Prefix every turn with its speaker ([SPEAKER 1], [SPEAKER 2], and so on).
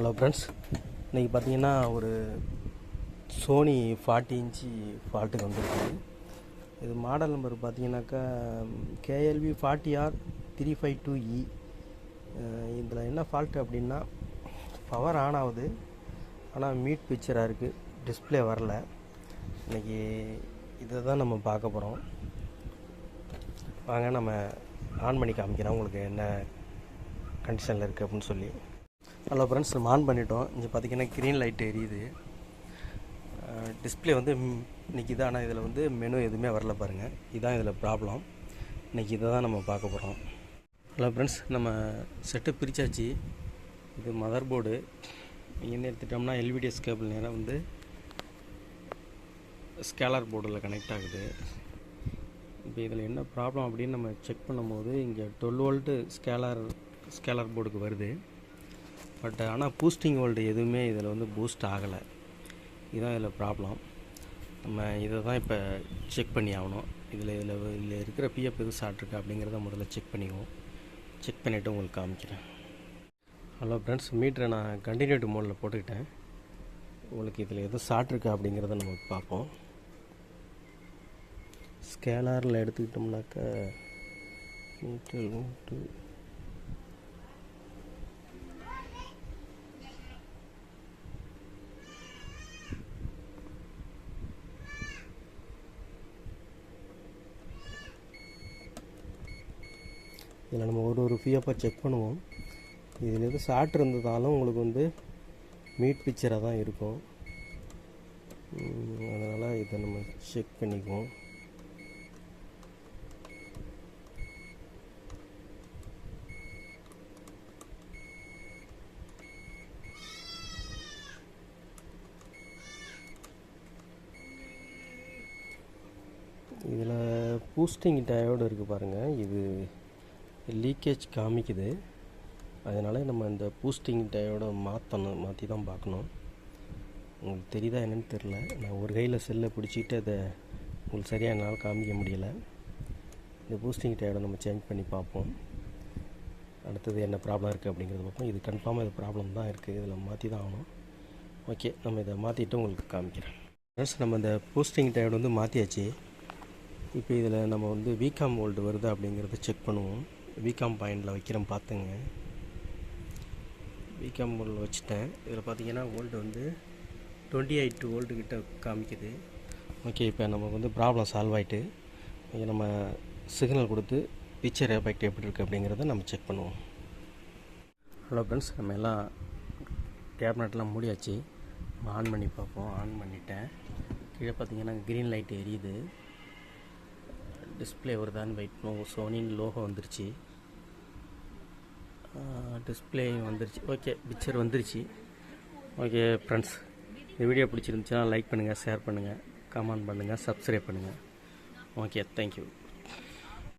[SPEAKER 1] Hello friends இன்றைக்கி பார்த்தீங்கன்னா ஒரு சோனி ஃபார்ட்டி இன்ச்சு ஃபால்ட்டுக்கு வந்திருக்கு இது மாடல் நம்பர் பார்த்தீங்கன்னாக்கா KLV forty R three five two இ இதில் என்ன ஃபால்ட்டு அப்படின்னா பவர் ஆன் ஆகுது. ஆனால் மீட் பிக்சராக இருக்குது டிஸ்பிளே வரல. இன்றைக்கி இதை தான் நம்ம பார்க்க போகிறோம் வாங்க நம்ம ஆன் பண்ணி காமிக்கிறோம் உங்களுக்கு என்ன கண்டிஷனில் இருக்குது அப்படின்னு சொல்லி. ஹலோ ஃப்ரெண்ட்ஸ் நம்ம ஆன் பண்ணிட்டோம். இங்கே பார்த்தீங்கன்னா க்ரீன் லைட் எரியுது. டிஸ்பிளே வந்து இன்றைக்கி இன்னைக்கு ஆனால் இதில் வந்து மெனு எதுவுமே வரல பாருங்கள் இதுதான் இதில் ப்ராப்ளம் இன்றைக்கி இதை தான் நம்ம பார்க்க போகிறோம் ஹலோ ஃப்ரெண்ட்ஸ் நம்ம செட்டு பிரித்தாச்சு இது மதர் போர்டு இங்கேருந்து எடுத்துட்டோம்னா எல்விடிஎஸ் கேபிள் நேராக வந்து ஸ்கேலர் போர்டில் கனெக்ட் ஆகுது. இப்போ இதில் என்ன ப்ராப்ளம் அப்படின்னு நம்ம செக் பண்ணும்போது இங்கே டுவெல் வோல்ட்டு ஸ்கேலர் ஸ்கேலர் போர்டுக்கு வருது. பட் ஆனால் பூஸ்டிங் வோல்ட் எதுவுமே இதில் வந்து பூஸ்ட் ஆகலை. இதுதான் இதில் ப்ராப்ளம் நம்ம இதை தான் இப்போ செக் பண்ணி ஆகணும். இதில் இதில் இதில் இருக்கிற பிஎஃப் எது சாட்டிருக்கு அப்படிங்கிறத முதல்ல செக் பண்ணிக்குவோம். செக் பண்ணிவிட்டு உங்களுக்கு காமிக்கிறேன். ஹலோ ஃப்ரெண்ட்ஸ் மீட்டரை நான் கண்டினியூட்டி மோடில் போட்டுக்கிட்டேன். உங்களுக்கு இதில் எது சாட்டிருக்கு அப்படிங்கிறத நம்ம பார்ப்போம். ஸ்கேலாரில் எடுத்துக்கிட்டோம்னாக்கா மீட்டர் டூ இதில் நம்ம ஒரு ஒரு பிஎஃபாக செக் பண்ணுவோம். இதில் எது ஷார்ட் இருந்ததாலும் உங்களுக்கு வந்து மீட் பிக்சராக தான் இருக்கும். அதனால் இதை நம்ம செக் பண்ணிக்குவோம். இதில் பூஸ்டிங் டயோடு இருக்குது பாருங்கள் இது லீக்கேஜ் காமிக்குது. அதனால் நம்ம இந்த பூஸ்டிங் டயோட மாற்றணும் மாற்றி தான் பார்க்கணும். உங்களுக்கு தெரியுதா என்னென்னு தெரில நான் ஒரு கையில் செல்லை பிடிச்சிட்டு அதை உங்களுக்கு சரியாக என்னால் காமிக்க முடியலை. இந்த பூஸ்டிங் டயோட நம்ம சேஞ்ச் பண்ணி பார்ப்போம். அடுத்தது என்ன ப்ராப்ளம் இருக்குது அப்படிங்கிறத பார்ப்போம். இது கன்ஃபார்மாக இது ப்ராப்ளம் தான் இருக்குது இதில் மாற்றி தான் ஆகணும். ஓகே நம்ம இதை மாற்றிட்டு உங்களுக்கு காமிக்கிறேன். ஃப்ரெண்ட்ஸ் நம்ம இந்த பூஸ்டிங் டயோடு வந்து மாற்றியாச்சு இப்போ இதில் நம்ம வந்து விகாம் ஓல்டு வருது அப்படிங்கிறத செக் பண்ணுவோம். விகாம் பாயிண்டில் வைக்கிறோம் பார்த்துங்க. விகாம் போர்டில் வச்சுட்டேன். இதில் பார்த்தீங்கன்னா ஓல்டு வந்து டுவெண்ட்டி எயிட் ஓல்டு கிட்ட காமிக்குது. ஓகே இப்போ நமக்கு வந்து ப்ராப்ளம் சால்வ் ஆகிட்டு இங்கே நம்ம சிக்னல் கொடுத்து பிக்சர் எஃபெக்ட் எப்படி இருக்குது அப்படிங்கிறத நம்ம செக் பண்ணுவோம். ஹலோ ஃப்ரெண்ட்ஸ் நம்ம எல்லாம் கேபினட்லாம் மூடியாச்சு. நம்ம ஆன் பண்ணி பார்ப்போம். ஆன் பண்ணிட்டேன். கீழே பார்த்தீங்கன்னா க்ரீன் லைட் எரியுது. டிஸ்பிளே வருதான்னு வெயிட் பண்ணுவோம் சோனின்னு லோகோ வந்துருச்சு. டிஸ்பிளே வந்துருச்சு. ஓகே பிக்சர் வந்துருச்சு. ஓகே ஃப்ரெண்ட்ஸ் இந்த வீடியோ பிடிச்சிருந்துச்சுன்னா லைக் பண்ணுங்கள் ஷேர் பண்ணுங்கள் கமெண்ட் பண்ணுங்கள் சப்ஸ்கிரைப் பண்ணுங்கள் ஓகே தேங்க்யூ